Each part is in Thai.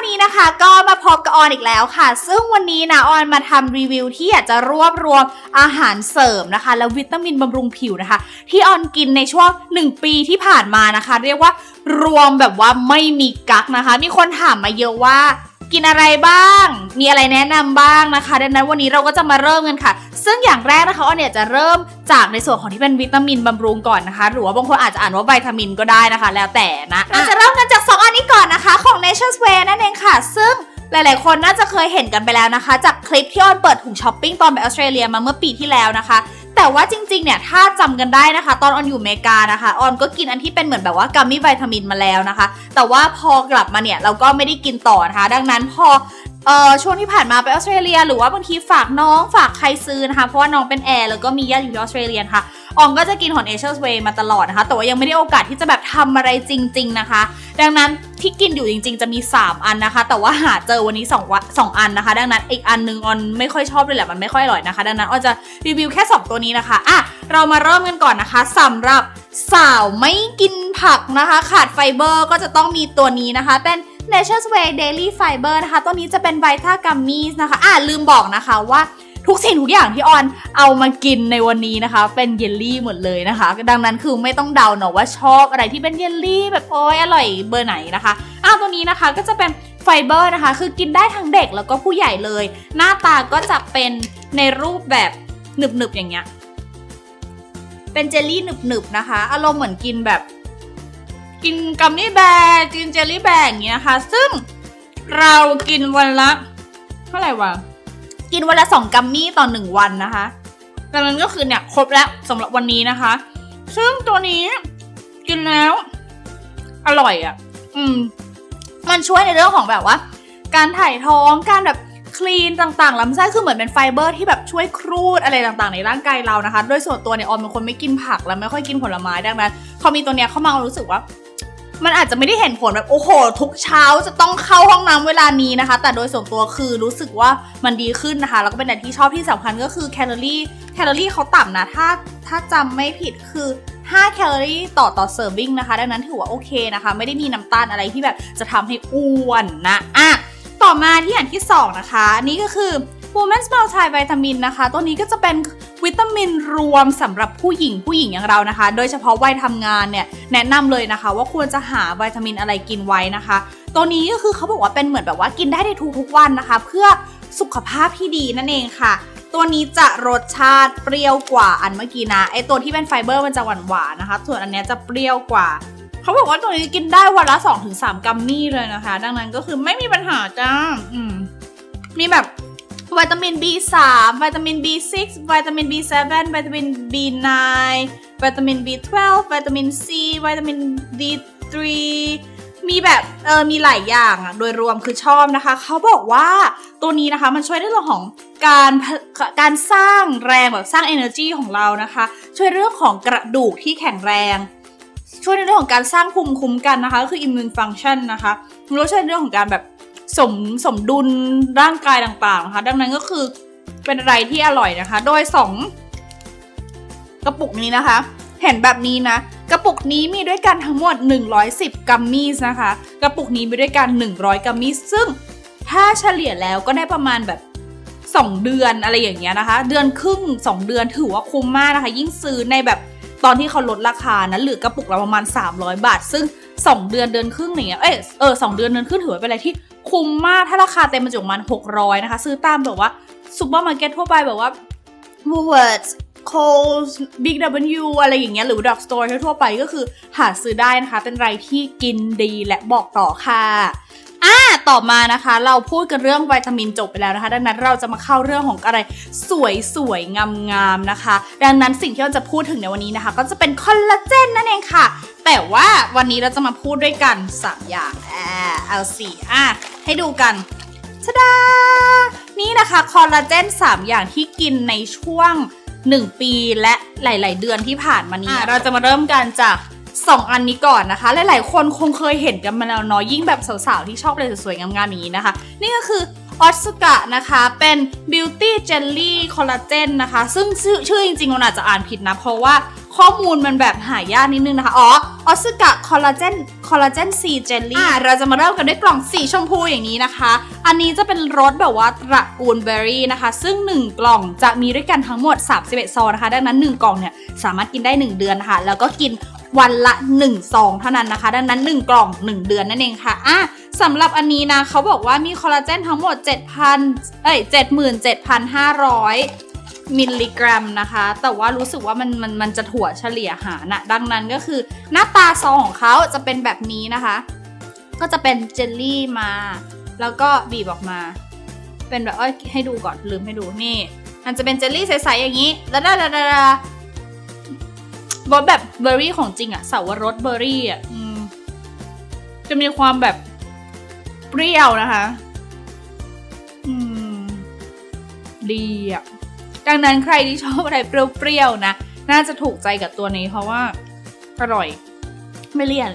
วันนี้นะคะก็มาพบกับออนอีกแล้วค่ะ ซึ่งวันนี้นะออนมาทำรีวิวที่อยากจะรวบรวมอาหารเสริมนะคะ และวิตามินบำรุงผิวนะคะ ที่ออนกินในช่วง 1 ปีที่ผ่านมานะคะ เรียกว่ารวมแบบว่าไม่มีกักนะคะ มีคนถามมาเยอะว่า กินอะไรบ้าง มีอะไรแนะนำบ้างนะคะ ดังนั้นวันนี้เราก็จะมาเริ่มกันค่ะ ซึ่งอย่างแรกนะคะออนเนี่ยจะเริ่มจากในส่วนของที่เป็นวิตามินบำรุงก่อนนะคะ หรือว่าบางคนอาจจะอ่านว่าวิตามินก็ได้นะคะ แล้วแต่นะเราจะเริ่มกันจาก 2 อันนี้ก่อนนะคะ ของ Nature's Way นั่นเองค่ะ ซึ่ง หลายๆ คนน่าจะเคยเห็นกันไปแล้วนะคะ จากคลิปที่ออนเปิดถุงช้อปปิ้งตอนไปออสเตรเลียมาเมื่อปีที่แล้วนะคะ แต่ว่าจริงๆ เนี่ยถ้าจำกันได้นะคะ ตอนออนอยู่อเมริกานะคะออนก็กินอันที่เป็นเหมือนแบบว่ากัมมี่วิตามินมาแล้วนะคะ แต่ว่าพอกลับมาเนี่ยเราก็ไม่ได้กินต่อนะคะ ดังนั้นพอเอ่อช่วงที่ผ่านมาไปออสเตรเลีย หรือว่าบางทีฝากน้องฝากใครซื้อนะคะ เพราะว่าน้องเป็นแอร์แล้วก็มีญาติอยู่ออสเตรเลียนะคะ อองก็จะกินของ Nature's Way มาตลอดนะคะ แต่ว่ายังไม่ได้โอกาสที่จะแบบทำอะไรจริง ๆ นะคะ ดังนั้นที่กินอยู่จริง ๆ จะมี 3 อันนะคะ แต่ว่าหาเจอวันนี้2วันสองอันนะคะ ดังนั้นอีกอันนึงออนไม่ค่อยชอบเลยแหละ มันไม่ค่อยอร่อยนะคะ ดังนั้นออนจะรีวิวแค่ 2 ตัวนี้นะคะอะเรามาเริ่มกันก่อนนะคะสำหรับสาวไม่กินผักนะคะ ขาดไฟเบอร์ก็จะต้องมีตัวนี้นะคะ เป็น Nature's Way Daily Fiber นะคะ ตัวนี้จะเป็นไวต้ากัมมี่นะคะ อะลืมบอกนะคะว่า ทุกสิ่งทุกอย่างที่ออนเอามากินในวันนี้นะคะ เป็นเยลลี่หมดเลยนะคะ ดังนั้นคือไม่ต้องเดาเนอะว่าชอบอะไรที่เป็นเยลลี่แบบโอ้ยอร่อยเบอร์ไหนนะคะอะตัวนี้นะคะก็จะเป็นไฟเบอร์นะคะ คือกินได้ทั้งเด็กแล้วก็ผู้ใหญ่เลย หน้าตาก็จะเป็นในรูปแบบหนึบๆอย่างเงี้ยเป็นเจลลี่หนึบๆนะคะ อารมณ์เหมือนกินแบบกินกัมมี่แบร์กินเจลลี่แบร์อย่างเงี้ยนะคะ ซึ่งเรากินวันละ เท่าไหร่วะ กินวันละสองกัมมี่ต่อหนึ่งวันนะคะดังนั้นก็คือเนี่ยครบแล้วสำหรับวันนี้นะคะ ซึ่งตัวนี้กินแล้ว อร่อยอะ่ะ อืม มันช่วยในเรื่องของแบบว่า การถ่ายท้องการแบบคลีนต่างๆลำไส้คือเหมือนเป็นไฟเบอร์ที่แบบช่วยครูดอะไรต่างๆ ในร่างกายเรานะคะ โดยส่วนตัวเนี่ยออมเป็นคนไม่กินผักและไม่ค่อยกินผลไม้ดังนั้นพอมีตัวเนี้ยเข้ามาออรู้สึกว่า มันอาจจะไม่ได้เห็นผลแบบโอ้โห ทุกเช้าจะต้องเข้าห้องน้ำเวลานี้นะคะ แต่โดยส่วนตัวคือรู้สึกว่ามันดีขึ้นนะคะ แล้วก็เป็นอะไรที่ชอบที่สำคัญก็คือแคลอรี่แคลอรี่เขาต่ำนะถ้าถ้าจำไม่ผิดคือ 5 แคลอรี่ต่อต่อเซอร์วิงนะคะ ดังนั้นถือว่าโอเคนะคะ ไม่ได้มีน้ำตาลอะไรที่แบบจะทำให้อ้วนนะอะต่อมาที่อย่างที่ 2 นะคะนนี้ก็คือ Women's Multivitamin นะคะ ตัวนี้ก็จะเป็นวิตามินรวมสำหรับผู้หญิงผู้หญิงอย่างเรานะคะ โดยเฉพาะวัยทำงานเนี่ยแนะนำเลยนะคะ ว่าควรจะหาวิตามินอะไรกินไว้นะคะ ตัวนี้ก็คือเขาบอกว่าเป็นเหมือนแบบว่ากินได้ในทุกๆวันนะคะ เพื่อสุขภาพที่ดีนั่นเองค่ะ ตัวนี้จะรสชาติเปรี้ยวกว่าอันเมื่อกี้นะไอตัวที่เป็นไฟเบอร์มันจะหวานหวานๆนะคะ ส่วนอันนี้จะเปรี้ยวกว่าเขาบอกว่าตัวนี้กินได้วันละ 2-3 กัมมี่เลยนะคะ ดังนั้นก็คือไม่มีปัญหาจ้าอืมมีแบบ วิตามิน B3 วิตามิน B6 วิตามิน B7 วิตามิน B9 วิตามิน B12 วิตามิน C วิตามิน D3 มีแบบเออมีหลายอย่างอะโดยรวมคือชอบนะคะ เขาบอกว่าตัวนี้นะคะมันช่วยในเรื่องของการการสร้างแรงแบบสร้าง energy ของเรานะคะ ช่วยเรื่องของกระดูกที่แข็งแรง ช่วยในเรื่องของการสร้างภูมิคุ้มกันนะคะก็คือ immune function นะคะแล้วช่วยในเรื่องของการแบบ สมสมดุลร่างกายต่างๆนะคะดังนั้นก็คือเป็นอะไรที่อร่อยนะคะ โดย 2 กระปุกนี้นะคะ เห็นแบบนี้นะ กระปุกนี้มีด้วยกันทั้งหมด 110 กัมมี่นะคะ กระปุกนี้มีด้วยกัน 100 กัมมี่ซึ่งถ้าเฉลี่ยแล้วก็ได้ประมาณแบบ 2 เดือนอะไรอย่างเงี้ยนะคะ เดือนครึ่ง 2 เดือนถือว่าคุ้มมากนะคะ ยิ่งซื้อในแบบตอนที่เขาลดราคานะเหลือกระปุกละประมาณ 300 บาท ซึ่ง 2 เดือนเดือนครึ่งอย่างเงี้ยเอยเออสองเดือนเดือนครึ่งถือว่าเป็นอะไรที่ คุ้มมากถ้าราคาเต็มมันจุมัน 600 นะคะ ซื้อตามแบบว่าซูเปอร์มาร์เก็ตทั่วไปแบบว่า Woolworths Coles Big W อะไรอย่างเงี้ยหรือ Drug Store ทั่วไปก็คือหาซื้อได้นะคะ เป็นอะไรที่กินดีและบอกต่อค่ะ อ่าต่อมานะคะ เราพูดกันเรื่องวิตามินจบไปแล้วนะคะ ดังนั้นเราจะมาเข้าเรื่องของอะไรสวยสวยงามงามๆนะคะ ดังนั้นสิ่งที่เราจะพูดถึงในวันนี้นะคะ ก็จะเป็นคอลลาเจนนั่นเองค่ะ แต่ว่าวันนี้เราจะมาพูดด้วยกัน 3 อย่างอ่าเอาสี่อะให้ดูกันชดานี่นะคะคอลลาเจน 3 อย่างที่กินในช่วง 1 ปีและหลาย ๆ เดือนที่ผ่านมานี้อ่เราจะมาเริ่มกันจาก 2 อันนี้ก่อนนะคะ หลายๆ คนคงเคยเห็นกันมาแล้วเนาะยิ่งแบบสาวๆ ที่ชอบอะไรสวยๆ งามๆ อย่างนี้นะคะ นี่ก็คือออสกะนะคะ เป็น Beauty Jelly Collagen นะคะ ซึ่งชื่อชื่อจริงๆมันอาจจะอ่านผิดนะ เพราะว่าข้อมูลมันแบบหายากนิดนึงนะคะ อ๋อออสกะคอลลาเจนคอลลาเจนซีเจลลี่เราจะมาเริ่มกันด้วยกล่องสีชมพูอย่างนี้นะคะ อันนี้จะเป็นรสแบบว่าตระกูลเบอร์รี่นะคะ ซึ่ง 1 กล่องจะมีด้วยกันทั้งหมด 31 ซองนะคะ ดังนั้น 1 กล่องเนี่ย สามารถกินได้ 1 เดือนนะคะ แล้วก็กิน วันละ1ซองเท่านั้นนะคะ ดังนั้น 1 กล่อง 1 เดือนนั่นเองค่ะอะสำหรับอันนี้นะเขาบอกว่ามีคอลลาเจนทั้งหมด 7,000เอ้ย77,500มิลลิกรัมนะคะ แต่ว่ารู้สึกว่ามันมันมันจะถั่วเฉลี่ยหารนะดังนั้นก็คือหน้าตาซองของเขาจะเป็นแบบนี้นะคะ ก็จะเป็นเจลลี่มา แล้วก็บีบออกมา เป็นแบบเอ้ยให้ดูก่อนลืมให้ดูนี่ มันจะเป็นเจลลี่ใสๆอย่างนี้ แล้วดาดาดา รสแบบเบอร์รี่ของจริงอะสาวรสเบอร์รี่อะอืมจะมีความแบบเปรี้ยวนะคะ อืม ดีอะดังนั้นใครที่ชอบอะไรเปรี้ยวๆนะ น่าจะถูกใจกับตัวนี้เพราะว่า อร่อย ไม่เลี่ยน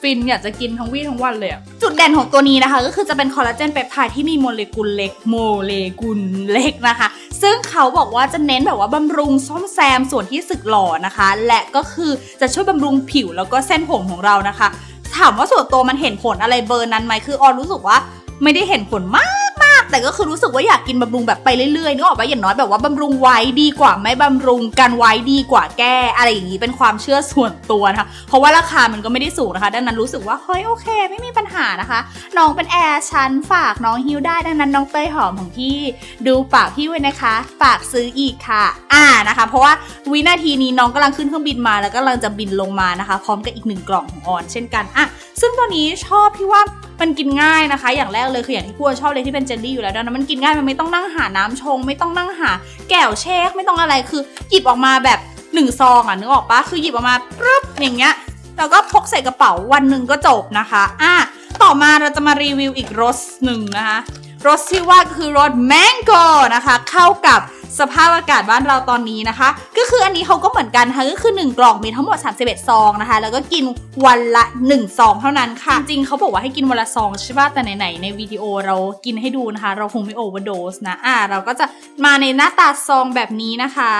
ฟินอยากจะกินทั้งวี่ทั้งวันเลยอะจุดเด่นของตัวนี้นะคะ ก็คือจะเป็นคอลลาเจนเปปไทด์ที่มีโมเลกุลเล็กโมเลกุลเล็กนะคะ ซึ่งเขาบอกว่าจะเน้นแบบว่าบำรุงซ่อมแซมส่วนที่สึกหล่อนะคะ และก็คือจะช่วยบำรุงผิวแล้วก็เส้นผมของเรานะคะ ถามว่าส่วนตัวมันเห็นผลอะไรเบอร์นั้นไหมคือออนรู้สึกว่าไม่ได้เห็นผลมากมากแต่ก็ คือรู้สึกว่าอยากกินบำรุงแบบไปเรื่อยๆนึกออกปะอย่างน้อยแบบว่าบำรุงไว้ดีกว่าไม่บำรุงกันไว้ดีกว่าแก้อะไรอย่างนี้เป็นความเชื่อส่วนตัวนะคะเพราะว่าราคามันก็ไม่ได้สูงนะคะ ดังนั้นรู้สึกว่าเฮ้ยโอเค ไม่มีปัญหานะคะ น้องเป็นแอร์ชั้นฝากน้องฮิวได้ดังนั้นน้องเตยหอมของพี่ดูปากพี่ไว้นะคะฝากซื้ออีกค่ะ อ่านะคะ เพราะว่าวินาทีนี้น้องกำลังขึ้นเครื่องบินมาแล้วก็กำลังจะบินลงมานะคะ พร้อมกับอีกหนึ่งกล่องของออนเช่นกันอะซึ่งตัวนี้ชอบที่ว่ามันกินง่ายนะคะ อย่างแรกเลยคืออย่างที่พูดชอบเลยที่เป็นเจลลี่อยู่แล้วล้วนะมันกินง่ายมันไม่ต้องนั่งหาน้ำชง ไม่ต้องนั่งหา แก้วเชคไม่ต้องอะไรคือหยิบออกมาแบบหนึ่งซองอะนึกออกปะคือหยิบออกมาปึ๊บอย่างเงี้ยแล้วก็พกใส่กระเป๋าวันหนึ่งก็จบนะคะอะต่อมาเราจะมารีวิวอีกรสหนึ่งนะคะรสที่ว่าคือรสแมงโกนะคะ เข้ากับ สภาพอากาศบ้านเราตอนนี้นะคะ ก็คืออันนี้เขาก็เหมือนกันค่ะก็คือ 1 กล่องมีทั้งหมด 31 ซองนะคะ แล้วก็กินวันละ 1 ซองเท่านั้นค่ะ จริงๆเขาบอกว่าให้กินวันละซองใช่ป่ะแต่ไหนๆในวิดีโอเรากินให้ดูนะคะ เราคงไม่โอเวอร์โดสนะอะเราก็จะมาในหน้าตาซองแบบนี้นะคะ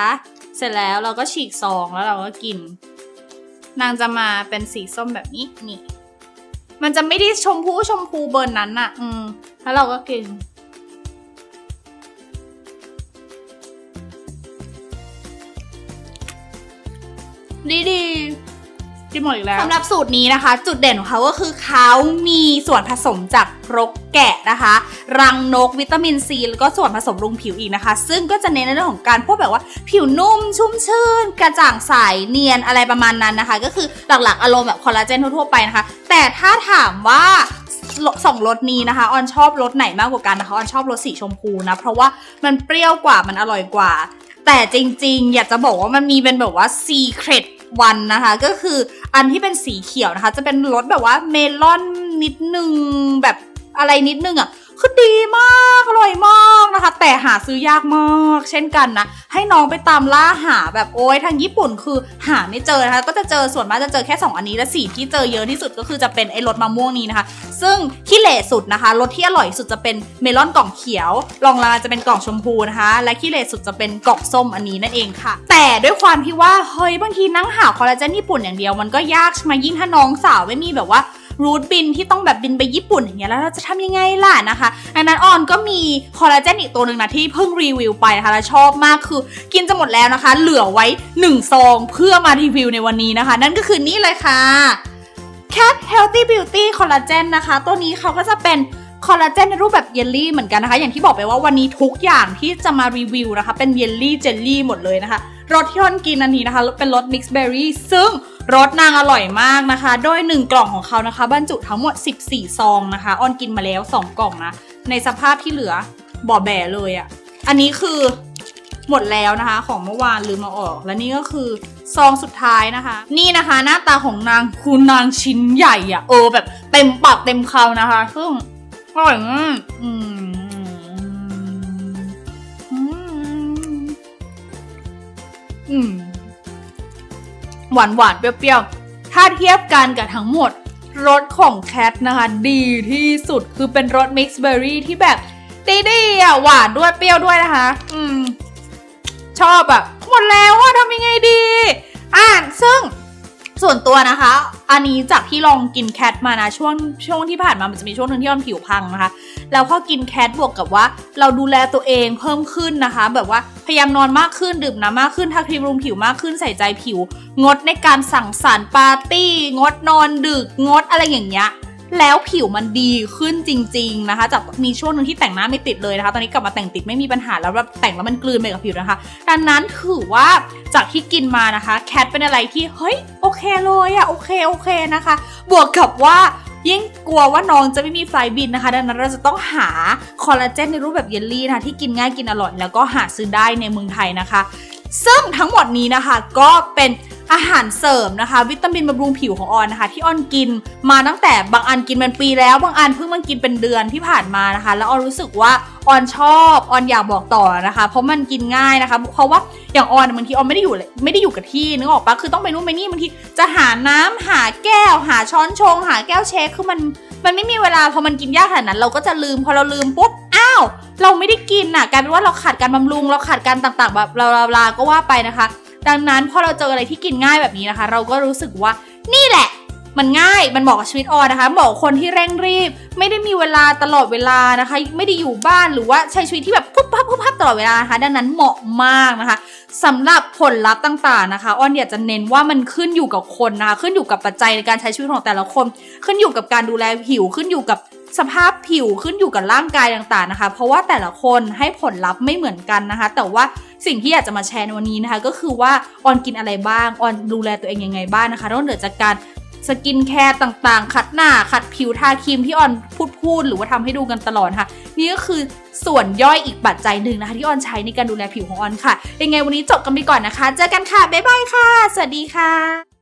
เสร็จแล้วเราก็ฉีกซองแล้วเราก็กิน นางจะมาเป็นสีส้มแบบนี้นี่ มันจะไม่ได้ชมพูชมพูเบอร์นั้นอะอืมแล้วเราก็กิน ดีดีกินหมดอีกแล้ว สำหรับสูตรนี้นะคะ จุดเด่นของเขาก็คือเขามีส่วนผสมจากรกแกะนะคะ รังนกวิตามินซีแล้วก็ส่วนผสมรุงผิวอีกนะคะ ซึ่งก็จะเน้นในเรื่องของการพวกแบบว่า ผิวนุ่มชุ่มชื่น กระจ่างใสเนียนอะไรประมาณนั้นนะคะ ก็คือหลักๆอารมณ์แบบคอลลาเจนทั่วๆไปนะคะ แต่ถ้าถามว่าสองรสนี้นะคะออนชอบรสไหนมากกว่ากันนะคะออนชอบรสสีชมพูนะเพราะว่ามันเปรี้ยวกว่ามันอร่อยกว่า แต่จริงๆ อยากจะบอกว่ามันมีเป็นแบบว่า secret วันนะคะ ก็คืออันที่เป็นสีเขียวนะคะ จะเป็นรสแบบว่าเมลอนนิดนึงแบบอะไรนิดนึงอะ คือดีมากอร่อยมากนะคะ แต่หาซื้อยากมากเช่นกันนะ ให้น้องไปตามล่าหาแบบโอ้ยทางญี่ปุ่นคือหาไม่เจอนะคะ ก็จะเจอส่วนมากจะเจอแค่ 2 อันนี้และสีที่เจอเยอะที่สุดก็คือจะเป็นไอ้รสมะม่วงนี้นะคะ ซึ่งที่เหล่สุดนะคะรสที่อร่อยสุดจะเป็นเมลอนกล่องเขียวรองลงมาจะเป็นกล่องชมพูนะคะ และที่เหล่สุดจะเป็นกล่องส้มอันนี้นั่นเองค่ะ แต่ด้วยความที่ว่าเฮ้ยบางทีนั่งหาคอลลาเจนญี่ปุ่นอย่างเดียวมันก็ยากใช่ไหมยิ่งถ้าน้องสาวไม่มีแบบว่า รูทบินที่ต้องแบบบินไปญี่ปุ่นอย่างเงี้ยแล้วเราจะทำยังไงล่ะนะคะดังนั้นออนก็มีคอลลาเจนอีกตัวหนึ่งนะที่เพิ่งรีวิวไปนะคะแล้วชอบมากคือกินจะหมดแล้วนะคะ เหลือไว้ 1 ซองเพื่อมารีวิวในวันนี้นะคะ นั่นก็คือนี่เลยค่ะ Cat Healthy Beauty Collagen นะคะ ตัวนี้เขาก็จะเป็นคอลลาเจนในรูปแบบเยลลี่เหมือนกันนะคะ อย่างที่บอกไปว่าวันนี้ทุกอย่างที่จะมารีวิวนะคะ เป็นเยลลี่เจลลี่หมดเลยนะคะรสที่ออนกินอันนี้นะคะ เป็นรส mixed berry ซึ่ง รสนางอร่อยมากนะคะ โดย 1 กล่องของเขานะคะ บรรจุทั้งหมด 14 ซองนะคะออนกินมาแล้ว 2 กล่องนะ ในสภาพที่เหลือบ่อแบะเลยอะ่ะ อันนี้คือหมดแล้วนะคะ ของเมื่อวานลืมมาออก และนี่ก็คือซองสุดท้ายนะคะ นี่นะคะหน้าตาของนางคุณนางชิ้นใหญ่อะ่ะเออแบบเต็มปากเต็มคำนะคะ ซึ่งอร่อยมากอืมอืมอืม หวานหวานๆเปรี้ยวๆ ถ้าเทียบกันกับทั้งหมดรสของแคทนะคะ ดีที่สุดคือเป็นรสมิกซ์เบอร์รี่ที่แบบดีๆอะหวานด้วยเปรี้ยวด้วยนะคะ อืม ชอบแบบหมดแล้วว่าทำยังไงดี อ่าซึ่งส่วนตัวนะคะ อันนี้จากที่ลองกินแคทมานะช่วงช่วงที่ผ่านมามันจะมีช่วงหนึ่งที่ออนผิวพังนะคะ แล้วพอกินแคทบวกกับว่า เราดูแลตัวเองเพิ่มขึ้นนะคะ แบบว่าพยายามนอนมากขึ้นดื่มน้ำมากขึ้นทาครีมบำรุงผิวมากขึ้นใส่ใจผิว งดในการสั่งสรรค์ปาร์ตี้ งดนอนดึกงดอะไรอย่างเงี้ยแล้วผิวมันดีขึ้นจริง ๆนะคะ จากมีช่วงหนึ่งที่แต่งหน้าไม่ติดเลยนะคะ ตอนนี้กลับมาแต่งติดไม่มีปัญหาแล้วแบบแต่งแล้วมันกลืนไปกับผิวนะคะ ดังนั้นถือว่าจากที่กินมานะคะ แคทเป็นอะไรที่เฮ้ยโอเคเลยอะโอเคโอเคนะคะ บวกกับว่า ยิ่งกลัวว่าน้องจะไม่มีไฟบินนะคะ ดังนั้นเราจะต้องหาคอลลาเจนในรูปแบบเยลลี่นะคะที่กินง่ายกินอร่อยแล้วก็หาซื้อได้ในเมืองไทยนะคะ ซึ่งทั้งหมดนี้นะคะก็เป็น อาหารเสริมนะคะ วิตามินบำรุงผิวของออนนะคะ ที่ออนกินมาตั้งแต่บางอันกินเป็นปีแล้วบางอันเพิ่งมากินเป็นเดือนที่ผ่านมานะคะ แล้วออนรู้สึกว่าออนชอบออนอยากบอกต่อนะคะ เพราะมันกินง่ายนะคะเพราะว่าอย่างออนบางทีออนไม่ได้อยู่ไม่ได้อยู่กับที่นึกออกปะคือต้องไปนู่นไปนี่บางทีจะหาน้ำหาแก้ว หาช้อนชง หาแก้วเช็คคือมันมันไม่มีเวลาพอมันกินยากขนาดนั้น เราก็จะลืมพอเราลืมปุ๊บอ้าวเราไม่ได้กินน่ะกลายเป็นว่าเราขาดการบำรุงเราขาดการต่างๆแบบเราลาๆก็ว่าไปนะคะ ดังนั้นพอเราเจออะไรที่กินง่ายแบบนี้นะคะ เราก็รู้สึกว่านี่แหละ มันง่ายมันเหมาะกับชีวิตออนนะคะเหมาะกับคนที่เร่งรีบ ไม่ได้มีเวลาตลอดเวลานะคะ ไม่ได้อยู่บ้านหรือว่าใช้ชีวิตที่แบบปุ๊บปั๊บปุ๊บปั๊บตลอดเวลานะคะ ดังนั้นเหมาะมากนะคะสำหรับผลลัพธ์ต่างๆนะคะออนอยากจะเน้นว่ามันขึ้นอยู่กับคนนะคะขึ้นอยู่กับปัจจัยในการใช้ชีวิตของแต่ละคน ขึ้นอยู่กับการดูแลผิวขึ้นอยู่กับ สภาพผิวขึ้นอยู่กับร่างกายต่างๆนะคะ เพราะว่าแต่ละคนให้ผลลัพธ์ไม่เหมือนกันนะคะ แต่ว่าสิ่งที่อยากจะมาแชร์ในวันนี้นะคะ ก็คือว่าออนกินอะไรบ้างออนดูแลตัวเองยังไงบ้างนะคะนอกเหนือจากการสกินแคร์ต่างๆ ขัดหน้า ขัดผิวทาครีมที่ออนพูดพูดหรือว่าทำให้ดูกันตลอดค่ะ นี่ก็คือส่วนย่อยอีกปัจจัยหนึ่งนะคะ ที่ออนใช้ในการดูแลผิวของออนค่ะ ยังไงวันนี้จบกันไปก่อนนะคะ เจอกันค่ะ บ๊ายบายค่ะ สวัสดีค่ะ